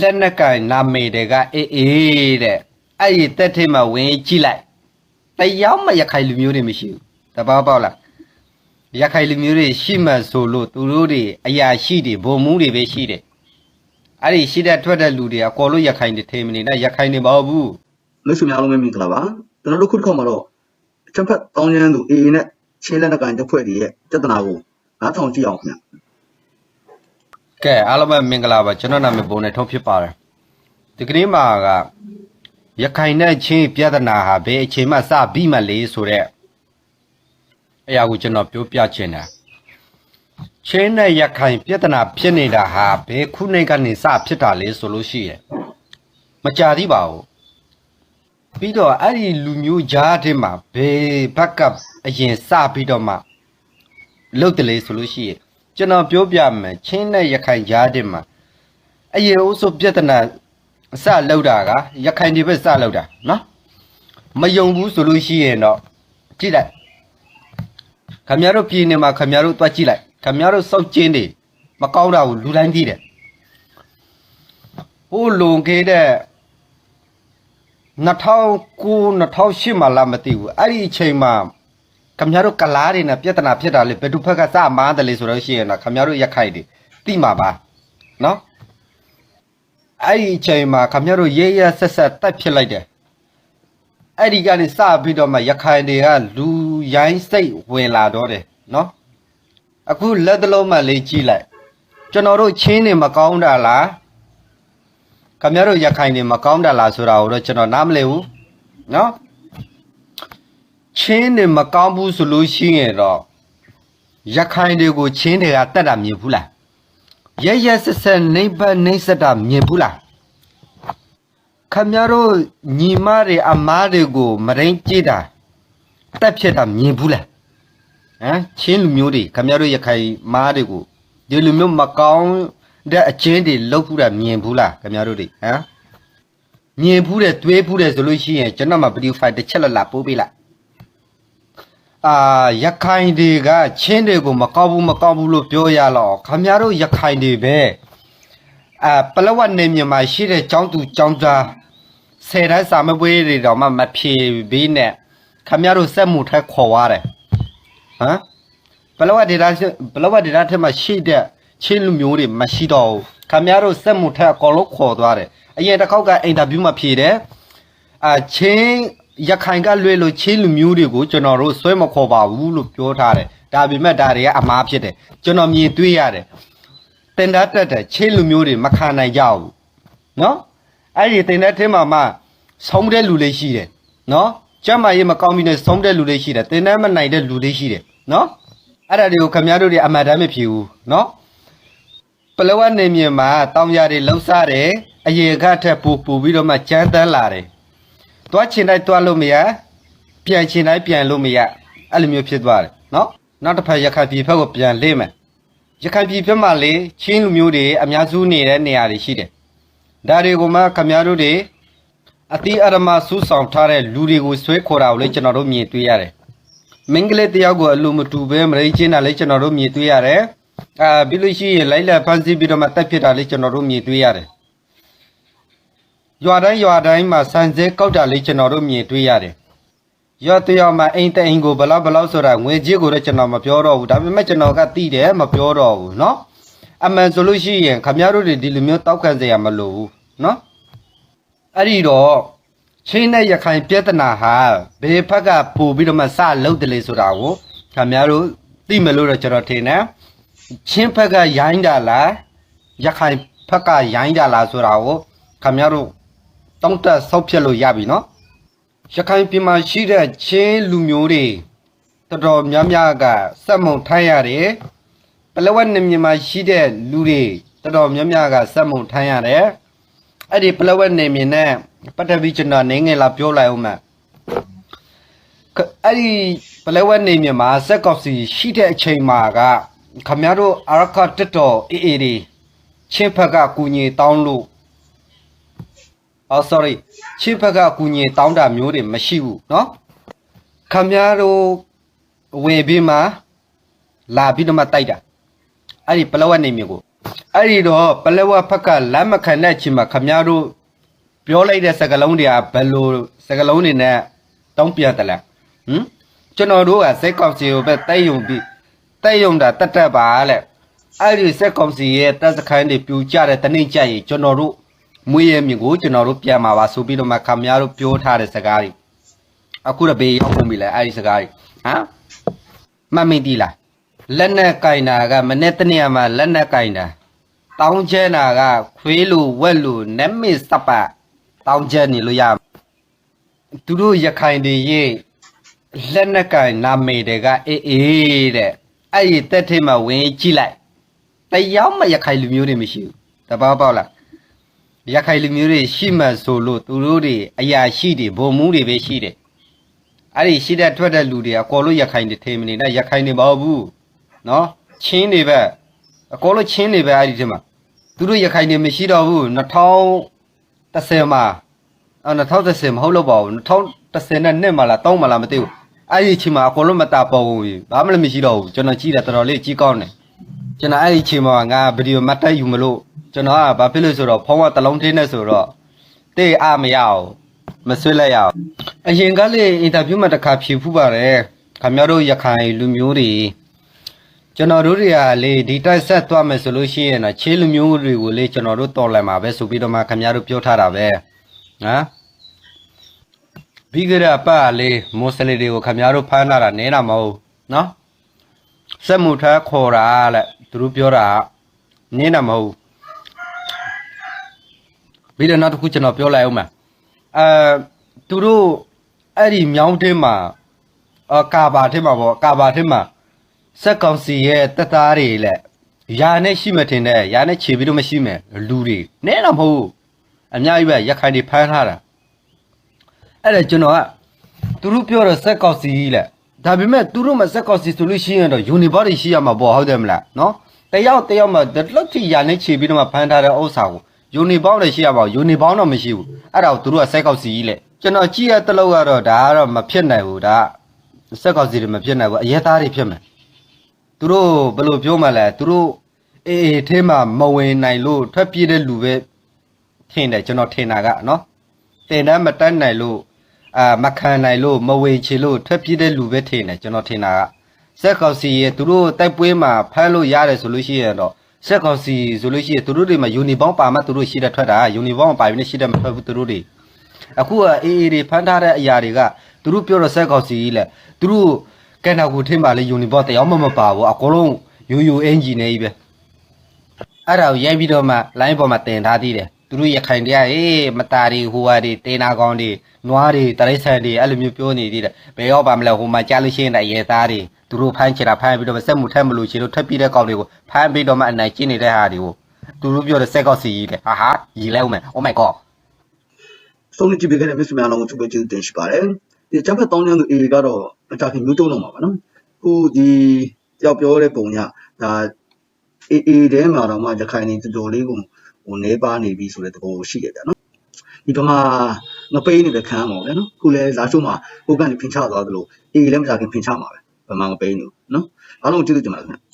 လက်နက်ကင်နာမည်တွေကအေးအေးတဲ့အဲ့ဒီတက်ထင်းမှာဝင်ကြည့်လိုက်တယောက်မှရခိုင်လူမျိုးတွေမရှိဘူးတပောက်ပေါက်လားရခိုင်လူမျိုးတွေရှိမှဆိုလို့သူတို့တွေအရာရှိတွေဘုံမူးတွေပဲရှိတယ်အဲ့ဒီရှိတဲ့ထွက်တဲ့လူတွေအကောလို့ရခိုင်တွေထိမနေနဲ့ရခိုင်တွေမဟုတ်ဘူးမိတ်ဆွေများအားလုံးပဲမင်္ဂလာပါကျွန်တော်တို့ခုတစ်ခါမှာတော့အချက်ဖက်တောင်းကျမ်းသူ AA နဲ့ချင်းလက်နက်ကန်တပ်ဖွဲ့တွေရဲ့ပြဿနာကိုနားထောင်ကြည့်အောင်ခင်ဗျ ကဲအားလုံးပဲမင်္ဂလာပါကျွန်တော်နာမည်ဘုံနဲ့ထုံးဖြစ်ပါတယ်ဒီကနေ့မှာကရခိုင်နဲ့ချင်းပြဿနာဟာဘယ်အချိန်မှစပြီးမှလေဆိုတော့အရာကိုကျွန်တော်ပြောပြချင်တယ်ချင်းနဲ့ရခိုင်ပြဿနာဖြစ်နေတာဟာဘယ်ခုနှစ်ကနေစဖြစ်တာလဲဆိုလို့ရှိရင်မကြသေးပါဘူးပြီးတော့အဲ့ဒီလူမျိုးကြားထဲမှာဘယ်ဘက်ကအရင်စပြီးတော့မှလုတ်တယ်လေဆိုလို့ရှိရင် ကျွန်တော်ပြောပြမယ်ချင်းနဲ့ရခိုင်ကြားထဲမှာအရင်အဆိုပြဿနာအစလောက်တာကရခိုင်ဒီဘက်စလောက်တာနော်မယုံဘူးဆိုလို့ရှိရင်တော့ကြည့်လိုက်ခမရတို့ပြည်နေမှာခမရတို့တွားကြည့်လိုက်ခမရတို့စောက်ကျင်းတွေမကောင်းတာကိုလူတိုင်းသိတယ်ဟိုလွန်ခဲ့တဲ့2009 2008မှာလာမသိဘူးအဲ့ဒီအချိန်မှာ ခမရတို့ကလားတွေနဲ့ပြဿနာဖြစ်တာလေဘယ်သူဘက်ကစမားတယ်လေဆိုတော့ရှိရင်တော့ခမရတို့ရက်ခိုက်တွေသိမှာပါနော်အဲ့ဒီအချိန်မှာခမရတို့ရဲရဲဆက်ဆက်တက်ဖြစ်လိုက်တယ်အဲ့ဒီကနေစပြီးတော့မှရခိုင်တွေကလူရိုင်းစိတ်ဝင်လာတော့တယ်နော်အခုလက်တလုံးမှလေးကြည့်လိုက်ကျွန်တော်တို့ချင်းနေမကောင်းတာလားခမရတို့ရခိုင်နေမကောင်းတာလားဆိုတာကိုတော့ကျွန်တော်နားမလည်ဘူးနော် ချင်းတွေမကောင်းဘူးဆိုလို့ရှိရင်တော့ရခိုင်တွေကိုချင်းတွေကတတ်တာမြင်ဘူးလားရရဆက်ဆက်နေပါနေစတာမြင်ဘူးလားခမရတို့ညီမတွေအမားတွေကိုမရင်းကြည့်တာတက်ဖြစ်တာမြင်ဘူးလားဟမ်ချင်းလူမျိုးတွေခမရတို့ရခိုင်မားတွေကိုဒီလူမျိုးမကောင်းတဲ့အချင်းတွေလောက်ဘူးတာမြင်ဘူးလားခမရတို့တွေဟမ်မြင်ဘူးတဲ့တွေးဘူးတဲ့ဆိုလို့ရှိရင်ကျွန်တော်မှဗီဒီယိုဖိုင်တစ်ချက်လောက်လာပို့ပေးလိုက် အာရခိုင်တွေကချင်းတွေကိုမကောက်ဘူးမကောက်ဘူးလို့ပြောရတော့ခမရတို့ရခိုင်တွေပဲအာပလဝတ်နေမြန်မာရှိတဲ့ចောင်းသူចောင်းသားဆယ်တန်းစာမပွေးတွေတော့မှမဖြေပြီးနဲ့ခမရတို့စက်မှုထက်ခေါ်ရတယ်ဟမ်ပလဝတ်ဒေတာပလဝတ်ဒေတာထက်မှရှိတဲ့ချင်းလူမျိုးတွေမရှိတော့ဘူးခမရတို့စက်မှုထက်အကုန်လုံးခေါ်သွားတယ်အရင်တစ်ခေါက်ကအင်တာဗျူးမှာဖြေတယ်အာချင်း ရခိုင်ကလွဲလို့ချင်းလူမျိုးတွေကိုကျွန်တော်တို့ဆွဲမခေါ်ပါဘူးလို့ပြောထားတယ်ဒါပေမဲ့ဒါတွေကအမားဖြစ်တယ်ကျွန်တော်မြင်တွေ့ရတယ်တင်တာတက်တဲ့ချင်းလူမျိုးတွေမခံနိုင်ကြဘူးနော်အဲ့ဒီတင်တဲ့ထင်းမှာမှဆုံးတဲ့လူလေးရှိတယ်နော်ကျမ်းမာရေးမကောင်းပြီးနဲ့ဆုံးတဲ့လူလေးရှိတယ်တင်တဲ့မနိုင်တဲ့လူလေးရှိတယ်နော်အဲ့ဒါတွေကိုခင်ဗျားတို့တွေအမှန်တမ်းမဖြစ်ဘူးနော်ပလဝတ်နေမြေမှာတောင်ရတွေလှုပ်ရှားတယ်အရေခတ်ထက်ပူပူပြီးတော့မှကြမ်းတမ်းလာတယ်။ တွားချင်တိုင်းတွားလို့မရပြန်ချင်တိုင်းပြန်လို့မရအဲ့လိုမျိုးဖြစ်သွားတယ်နော်။နောက်တစ်ဖက်ရခိုင်ပြည်ဘက်ကိုပြန်လေးမယ်။ရခိုင်ပြည်ဘက်မှာလေချင်းလူမျိုးတွေအများစုနေတဲ့နေရာတွေရှိတယ်။ဒါတွေကိုမှခမရတို့တွေအတိအရမစူးဆောင်ထားတဲ့လူတွေကိုဆွဲခေါ်တာကိုလေကျွန်တော်တို့မြင်တွေ့ရတယ်။မင်္ဂလာတယောက်ကိုအလိုမတူပဲမရိချင်းတာလေးကျွန်တော်တို့မြင်တွေ့ရတယ်။အာပြီးလို့ရှိရင်လိုက်လက်ဖန်စီပြီးတော့မှတက်ဖြစ်တာလေးကျွန်တော်တို့မြင်တွေ့ရတယ်။ ရွာတိုင်းရွာတိုင်းမှာဆန်စဲကောက်တာလေးကျွန်တော်တို့မြင်တွေ့ရတယ်။ရွာတရွာမှာအိမ်တအိမ်ကိုဘလောက်ဘလောက်ဆိုတာငွေကြီးကိုတော့ကျွန်တော်မပြောတော့ဘူး။ဒါပေမဲ့ကျွန်တော်ကသိတယ်မပြောတော့ဘူးနော်။အမှန်ဆိုလို့ရှိရင်ခမရတို့တွေဒီလိုမျိုးတောက်ခံစရာမလိုဘူးနော်။အဲ့ဒီတော့ချင်းနဲ့ရခိုင်ပြဿနာဟာဘယ်ဘက်ကပို့ပြီးတော့မှစလုပ်တယ်လေဆိုတာကိုခမရတို့သိမလို့တော့ကျွန်တော်ထင်တယ်။ချင်းဘက်ကရိုင်းကြလားရခိုင်ဘက်ကရိုင်းကြလားဆိုတာကိုခမရတို့ တောင်းတဆောက်ဖြတ်လို့ရပြီနော်ရခိုင်ပြည်မှာရှိတဲ့ချင်းလူမျိုးတွေတော်တော်များများကစက်မုံထိုင်းရတယ်ပလဝတ်နေမြန်မာရှိတဲ့လူတွေတော်တော်များများကစက်မုံထိုင်းရတယ်အဲ့ဒီပလဝက်နေမြင်နဲ့ပတ်သက်ပြီးကျွန်တော်နေငယ်လာပြောလိုက်အောင်မယ်ခအဲ့ဒီပလဝက်နေမြင်မှာစက်ကော့စီရှိတဲ့အချိန်မှာကခမရတို့အရခတက်တော်အေးအေးဒီချင်းဖက်ကကူညီတောင်းလို့ အော် sorry ချင်းဖက်ကကူညီတောင်းတာမျိုးတွေမရှိဘူးเนาะခမရတို့ဝေပြီးမှလာပြီးတော့မှတိုက်တာအဲ့ဒီပလဝက်နေမြင်ကို အဲ့ဒီတော့ပလက်ဝဖက်ကလက်မခံတဲ့အချိန်မှာခမရတို့ပြောလိုက်တဲ့စကားလုံးတွေကဘယ်လိုစကားလုံးတွေနဲ့တောင်းပြတယ်လဲဟမ်ကျွန်တော်တို့ကစိတ်ကောက်စီကိုပဲတိုက်ယုံပြီးတိုက်ယုံတာတတ်တတ်ပါလေအဲ့ဒီစက်ကောင်စီရဲ့တပ်စခန်းတွေပြူကြတဲ့တနေ့ကြရင်ကျွန်တော်တို့ မွေးရမြင့်ကိုကျွန်တော်တို့ပြန်มาပါဆိုပြီးတော့မှခမရတို့ပြောထားတဲ့စကားတွေအခုတော့ဘေးရောက်ကုန်ပြီလေအဲ့ဒီစကားတွေဟမ်မမင်းတီလားလက်နဲ့ကင်တာကမနေ့တနေ့မှလက်နဲ့ကင်တာတောင်းကျဲနာကခွေးလူဝက်လူနမစ်စပတ်တောင်းကျဲနေလို့ရသူတို့ရခိုင်တွေရေးလက်နက်ကင်နာမေတွေကအေးအေးတဲ့အဲ့ဒီတက်ထိမှဝင်ကြည့်လိုက်တရားမရခိုင်လူမျိုးတွေမရှိဘူးတပောက်ပေါက်လား ရခိုင်လူမျိုးတွေရှိမှဆိုလို့သူတို့တွေအရာရှိတွေဘုံမူးတွေပဲရှိတယ်အဲ့ဒီရှိတဲ့ထွက်တဲ့လူတွေအကောလို့ရခိုင်တွေထိမနေနဲ့ရခိုင်တွေမဟုတ်ဘူးနော်ချင်းတွေပဲအကောလို့ချင်းတွေပဲအဲ့ဒီထဲမှာသူတို့ရခိုင်နေမရှိတော့ဘူး2010မှာအော်2010မဟုတ်လို့ပါဘူး2010နဲ့နှစ်မှာလား3မှာလားမသိဘူးအဲ့ဒီအချိန်မှာအကုန်လုံးမတာပေါ်ဘူးဘာမှလည်းမရှိတော့ဘူးကျွန်တော်ကြည့်တာတော်တော်လေးကြီးကောင်းတယ် ကျွန်တော်အဲ့ဒီအချိန်မှာငါဗီဒီယိုမတ်တက်ယူမလို့ကျွန်တော်ကဘာဖြစ်လို့ဆိုတော့ဖုန်းကတလုံးထင်းနေဆိုတော့တေးအမရအောင်မဆွေးလိုက်ရအောင်အရင်ကလေးအင်တာဗျူးမှာတစ်ခါဖြေဖူးပါတယ်ခင်ဗျားတို့ရခိုင်လူမျိုးတွေကျွန်တော်တို့တွေကလေဒီတိုက်ဆက်သွားမယ်ဆိုလို့ရှိရင်တော့ခြေလူမျိုးတွေကိုလေကျွန်တော်တို့တော်လိုက်မှာပဲဆိုပြီးတော့မှခင်ဗျားတို့ပြောထားတာပဲနော်ပြီးကြတဲ့အပတ်ကလေမွတ်စလင်တွေကိုခင်ဗျားတို့ဖမ်းလာတာနဲတာမဟုတ်နော် စက်မှုထားခေါ်တာတဲ့သူတို့ပြောတာနဲတာမဟုတ်ပြီးတော့နောက်တစ်ခုကျွန်တော်ပြောလိုက်အောင်မယ်အဲသူတို့အဲ့ဒီမြောင်းတင်းမှာအကာဘာတင်းမှာပေါ့ကာဘာတင်းမှာစက်ကောင်စီရဲ့တက်သားတွေလက်ယာနဲ့ရှိမတင်တဲ့ယာနဲ့ခြေပြီးတော့မရှိမယ်လူတွေနဲတော့မဟုတ်ဘူးအများကြီးပဲရက်ခိုင်တွေဖမ်းထားတာအဲ့ဒါကျွန်တော်ကသူတို့ပြောတော့စက်ကောင်စီလက် ဒါပေမဲ့သူတို့မှစက်ကောင်စီဆိုလို့ရှိရင်တော့ယူနီဘာတွေရှိရမှာပေါ့ဟုတ်တယ်မလားနော်တယောက်တယောက်မှဒီလောက်ထိယာနဲ့ခြေပြီးတော့မှဖမ်းထားတဲ့ဥစ္စာကိုယူနီဘောင်းတွေရှိရပါဘူးယူနီဘောင်းတော့မရှိဘူးအဲ့ဒါကိုသူတို့ကစက်ကောင်စီလက်ကျွန်တော်ကြည့်ရတဲ့လောက်ကတော့ဒါကတော့မဖြစ်နိုင်ဘူးဒါစက်ကောင်စီတွေမဖြစ်နိုင်ဘူးအရက်သားတွေဖြစ်မယ်သူတို့ဘယ်လိုပြောမှလဲသူတို့အေးအေးထဲမှာမဝင်နိုင်လို့ထွက်ပြေးတဲ့လူပဲထင်တယ်ကျွန်တော်ထင်တာကနော်တင်တန်းမတက်နိုင်လို့ အာမခံနိုင်လို့မဝင်ချေလို့ထွက်ပြေးတဲ့လူပဲထင်တယ်ကျွန်တော်ထင်တာကစက်ကောက်စီရဲ့သူတို့တိုက်ပွဲမှာဖမ်းလို့ရတယ်ဆိုလို့ရှိရင်တော့စက်ကောက်စီဆိုလို့ရှိရင်သူတို့တွေမှာယူနီဘောင်းပါမှသူတို့ရှိတဲ့ထွက်တာယူနီဘောင်းပါပြီးနေရှိတဲ့မထွက်ဘူးသူတို့တွေအခုကအေးအေးတွေဖမ်းထားတဲ့အရာတွေကသူတို့ပြောတော့စက်ကောက်စီကြီးလေသူတို့ကဲနောက်ကိုထင်းပါလေယူနီဘောတရားမှမပါဘူးအကုန်လုံးယူယူအင်ဂျီနေကြီးပဲအဲ့ဒါကိုရိုက်ပြီးတော့မှ line ပေါ်မှာတင်ထားသေးတယ်သူတို့ရခိုင်တရားအေးမတာတွေဟိုဟာတွေတေနာကောင်တွေနွားတွေတရိษံတွေအဲ့လိုမျိုးပြောနေသေးတယ်ဘယ်ရောက်ပါမလဲဟိုမှာကြားလို့ရှိရင်လည်းရဲသားတွေသူတို့ဖမ်းချင်တာဖမ်းပြီးတော့မှစက်မှုထက်မလို့ချင်လို့ထပ်ပြီးတဲ့ကောင်တွေကိုဖမ်းပြီးတော့မှအနိုင်ကျင့်နေတဲ့ဟာတွေကိုသူတို့ပြောတဲ့စက်ကောက်စီကြီးတယ်ဟာဟာရီလဲဦးမယ် oh my god ဆုံးဖြတ်ကြည့်ပေးခဲ့တဲ့မိတ်ဆွေများလုံးကိုသူပဲကျေးဇူးတင်ရှိပါတယ်ဒီအကြမ်းဖက်တောင်းကျမ်းသူ AA ကတော့အကြခင်မျိုးတုံးတော့မှာပါနော်ခုဒီတယောက်ပြောတဲ့ပုံကဒါ AA တဲမှာတော့မှရခိုင်နေတော်တော်လေးကို ဟိုနေပါနေပြီဆိုတဲ့သဘောရှိတယ်ဗျာနော်ဒီကမှာငပိန်းနေတဲ့ခန်းမှာပဲနော်ခုလဲလာရှုံးမှာကိုကနေဖင်ချသွားသလို AA လည်းမကြခင်ဖင်ချမှာပဲဗမာငပိန်းလို့နော်အားလုံးကျေးဇူးတင်ပါတယ်ခင်ဗျ